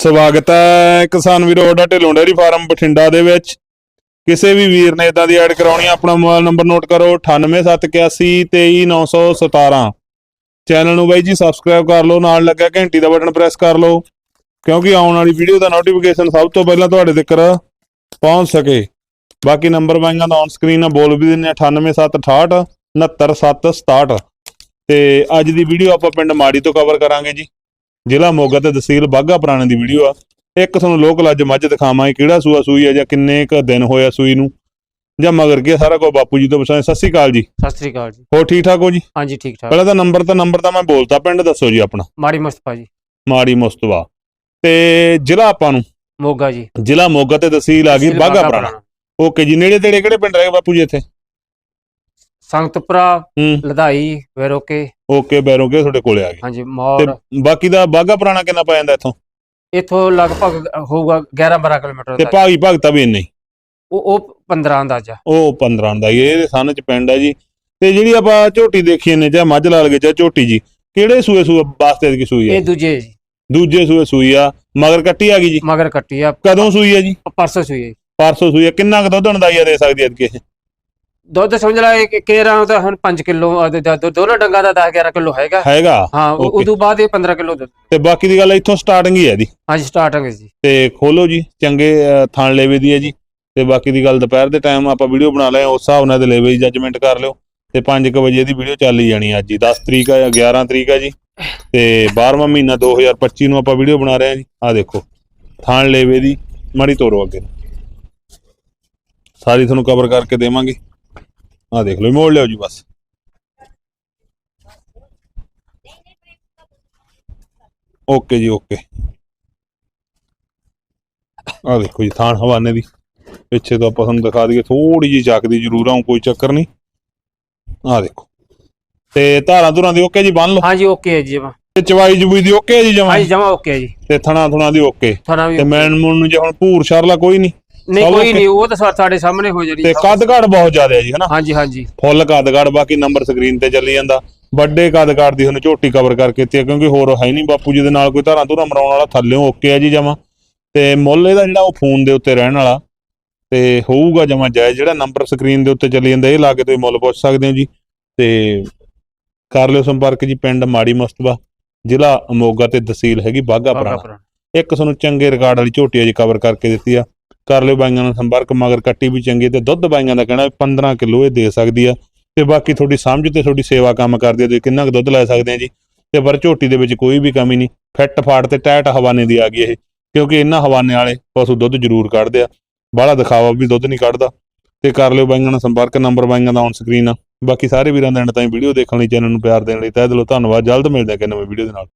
ਸਵਾਗਤ ਹੈ ਕਿਸਾਨ ਵੀਰੋ ਤੁਹਾਡਾ ਢਿੱਲੋਂ ਡੇਅਰੀ ਫਾਰਮ ਬਠਿੰਡਾ ਦੇ ਵਿੱਚ। ਕਿਸੇ ਵੀ ਵੀਰ ਨੇ ਇਦਾਂ ਦੀ ਐਡ ਕਰਾਉਣੀ ਆਪਣਾ ਮੋਬਾਈਲ ਨੰਬਰ ਨੋਟ ਕਰੋ 9871823717 ਚੈਨਲ ਨੂੰ ਬਾਈ ਜੀ ਸਬਸਕ੍ਰਾਈਬ ਕਰ ਲਓ, ਨਾਲ ਲੱਗਾ ਘੰਟੀ ਦਾ ਬਟਨ ਪ੍ਰੈਸ ਕਰ ਲਓ, ਕਿਉਂਕਿ ਆਉਣ ਵਾਲੀ ਵੀਡੀਓ ਦਾ ਨੋਟੀਫਿਕੇਸ਼ਨ ਸਭ ਤੋਂ ਪਹਿਲਾਂ ਤੁਹਾਡੇ ਤੱਕ ਪਹੁੰਚ ਸਕੇ। ਬਾਕੀ ਨੰਬਰ ਬਾਈਆਂ ਦਾ ਔਨ ਸਕਰੀਨ ਆ, ਬੋਲ ਵੀ ਦਿੰਨੇ 98768 69767 ਤੇ ਅੱਜ ਦੀ ਵੀਡੀਓ ਆਪਾਂ ਪਿੰਡ ਮਾੜੀ ਤੋਂ ਕਵਰ ਕਰਾਂਗੇ ਜੀ। ਜ਼ਿਲ੍ਹਾ ਮੋਗਾ ਤੇ ਤਹਿਸੀਲ ਬਾਗਾ ਪੁਰਾਣੇ ਦੀ ਵੀਡੀਓ ਆ। ਇੱਕ ਤੁਹਾਨੂੰ ਲੋਕਲ ਅੱਜ ਮੱਝ ਦਿਖਾਵਾਂਗੇ ਕਿਹੜਾ ਸੂਆ ਸੂਈ ਆ ਜਾਂ ਕਿੰਨੇ ਕ ਦਿਨ ਹੋਇਆ ਸੂਈ ਨੂੰ। ਜਾਂ ਮਗਰ ਗਿਆ ਸਾਰਾ ਕੁਝ ਬਾਪੂ ਜੀ ਤੋਂ ਪੁੱਛਾਂਗੇ। ਸਤਿ ਸ਼੍ਰੀ ਅਕਾਲ ਜੀ। ਸਤਿ ਸ੍ਰੀ ਅਕਾਲ ਜੀ। ਹੋ ਠੀਕ ਠਾਕ ਹੋ ਜੀ? ਹਾਂਜੀ ਠੀਕ ਠਾਕ। ਪਹਿਲਾਂ ਤਾਂ ਨੰਬਰ ਤਾਂ ਨੰਬਰ ਤਾਂ ਮੈਂ ਬੋਲਤਾ ਪਿੰਡ ਦੱਸੋ ਜੀ ਆਪਣਾ। ਮਾੜੀ ਮੁਸਤਫਾ ਜੀ। ਮਾੜੀ ਮੁਸਤਵਾ ਤੇ ਜ਼ਿਲ੍ਹਾ ਆਪਾਂ ਨੂੰ? ਮੋਗਾ ਜੀ। ਜ਼ਿਲ੍ਹਾ ਮੋਗਾ ਤੇ ਤਹਿਸੀਲ ਆ ਗਈ ਬਾਗਾ ਪੁਰਾਣਾ। ਓਕੇ ਜੀ ਨੇੜੇ ਤੇੜੇ ਕਿਹੜੇ ਪਿੰਡ ਰਹੇ ਬਾਪੂ ਜੀ ਇੱਥੇ? ਸੰਗਤਪੁਰਾ ਹੂੰ। ਲਧਾਈ ਵੇਰੋਕੇ। ਓਕੇ ਬੈਰੋਗੇ ਤੁਹਾਡੇ ਕੋਲੇ ਆ ਗਏ। ਹਾਂਜੀ ਤੇ ਮੌੜ। ਬਾਕੀ ਦਾ ਬਾਗਾ ਪੁਰਾਣਾ ਕਿੰਨਾ ਪੈ ਜਾਂਦਾ ਇੱਥੋਂ? ਇਥੋਂ ਲਗਭਗ ਹੋਊਗਾ 11 12 ਕਿਲੋਮੀਟਰ ਤੇ ਦਾ ਭਾਗੀ ਭਗਤਾ ਵੀ ਇੰਨੇ ਹੀ? ਉਹ ਉਹ 15 ਅੰਦਾਜ਼ਾ। ਉਹ 15 ਦਾ ਹੀ ਹੈ, ਇਹਦੇ ਸਨ ਚ ਪਿੰਡ ਹੈ ਜੀ। ਤੇ ਜਿਹੜੀ ਆਪਾਂ ਝੋਟੀ ਦੇਖੀ ਨੇ ਜਾਂ ਮੱਝ ਲਾਲ ਗਏ ਜਾਂ ਝੋਟੀ ਜੀ ਕਿਹੜੇ ਸੂਏ ਸੂਏ ਵਾਸਤੇ ਦੀ ਸੂਈ ਹੈ ਇਹ ਦੂਜੇ ਜੀ। ਦੂਜੇ ਸੂਏ ਸੂਈ ਆ ਮਗਰ ਕੱਟੀ ਆ ਗਈ ਜੀ? ਮਗਰ ਕੱਟੀ ਆ। ਕਦੋਂ ਸੂਈ ਹੈ ਜੀ? ਪਰਸੋਂ ਸੂਈ ਹੈ। ਪਰਸੋਂ ਸੂਈ ਆ ਕਿੰਨਾ ਕੁ ਦੁੱਧ ਅੰਦਾਜ਼ਾ ਦੇ ਸਕਦੀ ਹੈ ਕਿ ਦੁੱਧ ਸਮਝ ਲਾ ਇੱਕ ਕੇਰਾ ਤਾਂ ਹੁਣ 5 ਕਿਲੋ ਦੋਨੋਂ ਡੰਗਾ ਦਾ 10 11 ਕਿਲੋ ਹੈਗਾ। ਹੈਗਾ? ਹਾਂ Okay. ਉਦੋਂ ਬਾਅਦ ਇਹ 15 ਕਿਲੋ ਦੁੱਧ। ਤੇ ਬਾਕੀ ਦੀ ਗੱਲ ਇੱਥੋਂ ਸਟਾਰਟਿੰਗ ਹੀ ਹੈ ਇਹਦੀ ਹਾਂਜੀ ਸਟਾਰਟਿੰਗ ਜੀ। ਤੇ ਖੋਲੋ ਜੀ ਚੰਗੇ ਥਣ ਲੇਵੇ ਦੀ ਹੈ ਜੀ। ਤੇ ਬਾਕੀ ਦੀ ਗੱਲ ਦੁਪਹਿਰ ਦੇ ਟਾਈਮ ਆਪਾਂ ਵੀਡੀਓ ਬਣਾ ਲਏ ਉਸ ਹਿਸਾਬ ਨਾਲ ਦੇ ਲੇਵੇ ਦੀ ਜੱਜਮੈਂਟ ਕਰ ਲਿਓ। ਤੇ 5:00 ਵਜੇ ਦੀ ਵੀਡੀਓ ਚੱਲ ਹੀ ਜਾਣੀ ਅੱਜ ਜੀ 10 ਤਰੀਕ ਆ 11 ਤਰੀਕ ਆ ਜੀ। ਤੇ 12ਵਾਂ ਮਹੀਨਾ 2025 ਨੂੰ ਆਪਾਂ ਵੀਡੀਓ ਬਣਾ ਰਹੇ ਹਾਂ ਜੀ। ਆ ਦੇਖੋ ਥਣ ਲੇਵੇ ਦੀ ਮੜੀ ਤੋਰੋ ਅੱਗੇ। ਸਾਰੀ ਤੁਹਾਨੂੰ ਕਵਰ ਕਰਕੇ ਦੇਵਾਂਗੇ। ਆ ਦੇਖ ਲਓ ਮੋੜ ਲਿਓ ਜੀ ਬਸ। ਓਕੇ ਜੀ ਓਕੇ। ਆ ਦੇਖੋ ਜੀ ਥਾਣ ਹਵਾਨੇ ਦੀ। ਪਿੱਛੇ ਤੋਂ ਆਪਾਂ ਤੁਹਾਨੂੰ ਦਿਖਾ ਦਈਏ ਥੋੜੀ ਜੀ ਚੱਕਦੀ ਜ਼ਰੂਰ ਆ ਊਂ ਕੋਈ ਚੱਕਰ ਨਹੀਂ। ਆ ਦੇਖੋ। ਤੇ ਧਾਰਾਂ ਧੁਰਾਂ ਦੀ ਓਕੇ ਜੀ ਬੰਨ ਲਓ। ਹਾਂਜੀ ਓਕੇ ਹੈ ਜੀ ਜਮਾ। ਤੇ ਚਵਾਈ ਜਬੂਈ ਦੀ ਓਕੇ ਜੀ ਜਮਾਂ? ਹਾਂਜੀ ਜਮਾ ਓਕੇ ਹੈ ਜੀ। ਤੇ ਥਣਾ ਥੁਣਾ ਦੀ ਓਕੇ। ਤੇ ਮੈਨ ਮੂਨ ਨੂੰ ਜੇ ਹੁਣ ਭੂਰ ਸ਼ਰਲਾ ਕੋਈ ਨਹੀਂ। ਨਹੀਂ ਕੋਈ? ਨਹੀਂ ਉਹ ਤਾਂ ਸਾ- ਸਾਡੇ ਸਾਹਮਣੇ ਹੋ ਜਾਣੀ। ਤੇ ਕੱਦ ਘਾੜ ਬਹੁਤ ਜ਼ਿਆਦਾ ਹੈ ਜੀ ਹਨਾ? ਹਾਂਜੀ ਹਾਂਜੀ। ਫੁੱਲ ਕੱਦ ਘਾੜ ਬਾਕੀ ਨੰਬਰ ਸਕਰੀਨ ਤੇ ਚੱਲੀ ਜਾਂਦਾ। ਵੱਡੇ ਕੱਦ ਘਾੜ ਦੀ ਹੁਣ ਝੋਟੀ ਕਵਰ ਕਰਕੇ ਤੇ ਕਿਉਂਕਿ ਹੋਰ ਹੈ ਨਹੀਂ ਬਾਪੂ ਜੀ ਦੇ ਨਾਲ ਕੋਈ ਧਾਰਾਂ ਧੁਰਾਂ ਮਰਾਉਣ ਵਾਲਾ ਥੱਲਿਓਂ ਓਕੇ ਹੈ ਜੀ ਜਮਾ। ਤੇ ਮੁੱਲ ਇਹਦਾ ਜਿਹੜਾ ਉਹ ਫੋਨ ਦੇ ਉੱਤੇ ਰਹਿਣ ਵਾਲਾ। ਤੇ ਹੋਊਗਾ ਜਮਾ ਜਾਇਜ਼ ਜਿਹੜਾ ਨੰਬਰ ਸਕਰੀਨ ਦੇ ਉੱਤੇ ਚੱਲੀ ਜਾਂਦਾ ਇਹ ਲਾ ਕੇ ਤੁਸੀਂ ਮੁੱਲ ਪੁੱਛ ਸਕਦੇ ਹੋ ਜੀ। ਤੇ ਕਰ ਲਿਓ ਸੰਪਰਕ ਜੀ ਪਿੰਡ ਮਾੜੀ ਮਸਤਬਾ ਜ਼ਿਲ੍ਹਾ ਮੋਗਾ ਤੇ ਤਹਿਸੀਲ ਹੈਗੀ ਬਾਗਾ ਪੁਰਾਣਾ। ਇੱਕ ਤੁਹਾਨੂੰ ਚੰਗੇ ਰਿਕਾਰਡ ਵਾਲੀ ਝੋਟੀ ਅਜੇ ਕਵਰ ਕਰਕੇ ਦਿੱਤੀ ਆ। ਕਰ ਲਿਓ ਬਾਈਆਂ ਨਾਲ ਸੰਪਰਕ, ਮਗਰ ਕੱਟੀ ਵੀ ਚੰਗੀ ਤੇ ਦੁੱਧ ਬਾਈਆਂ ਦਾ ਕਹਿਣਾ ਵੀ 15 ਕਿਲੋ ਇਹ ਦੇ ਸਕਦੀ ਆ। ਤੇ ਬਾਕੀ ਤੁਹਾਡੀ ਸਮਝ ਤੇ ਤੁਹਾਡੀ ਸੇਵਾ ਕੰਮ ਕਰਦੀ ਆ, ਤੁਸੀਂ ਕਿੰਨਾ ਕੁ ਦੁੱਧ ਲੈ ਸਕਦੇ ਆ ਜੀ। ਤੇ ਪਰ ਝੋਟੀ ਦੇ ਵਿੱਚ ਕੋਈ ਵੀ ਕਮੀ ਨਹੀਂ। ਫਿੱਟ ਫਾੜ ਤੇ ਟੈਟ ਹਵਾਨੇ ਦੀ ਆ ਗਈ ਇਹ। ਕਿਉਂਕਿ ਇਹਨਾਂ ਹਵਾਨੇ ਵਾਲੇ ਪਸ਼ੂ ਦੁੱਧ ਜ਼ਰੂਰ ਕੱਢਦੇ ਆ। ਬਾਹਲਾ ਦਿਖਾਵਾ ਵੀ ਦੁੱਧ ਨਹੀਂ ਕੱਢਦਾ। ਤੇ ਕਰ ਲਿਓ ਬਾਈਆਂ ਨਾਲ ਸੰਪਰਕ, ਨੰਬਰ ਬਾਈਆਂ ਦਾ ਔਨ ਸਕਰੀਨ ਆ। ਬਾਕੀ ਸਾਰੇ ਵੀਰਾਂ ਦਾ ਐਂਡ ਤਾਈਂ ਵੀਡੀਓ ਦੇਖਣ ਲਈ, ਚੈਨਲ ਨੂੰ ਪਿਆਰ ਦੇਣ ਲਈ ਤਹਿ ਦਿਲੋਂ ਧੰਨਵਾਦ। ਜਲਦ ਮਿਲਦੇ ਹਾਂ ਕਿ ਨਵੀਂ ਵੀਡੀਓ ਦੇ ਨਾਲ।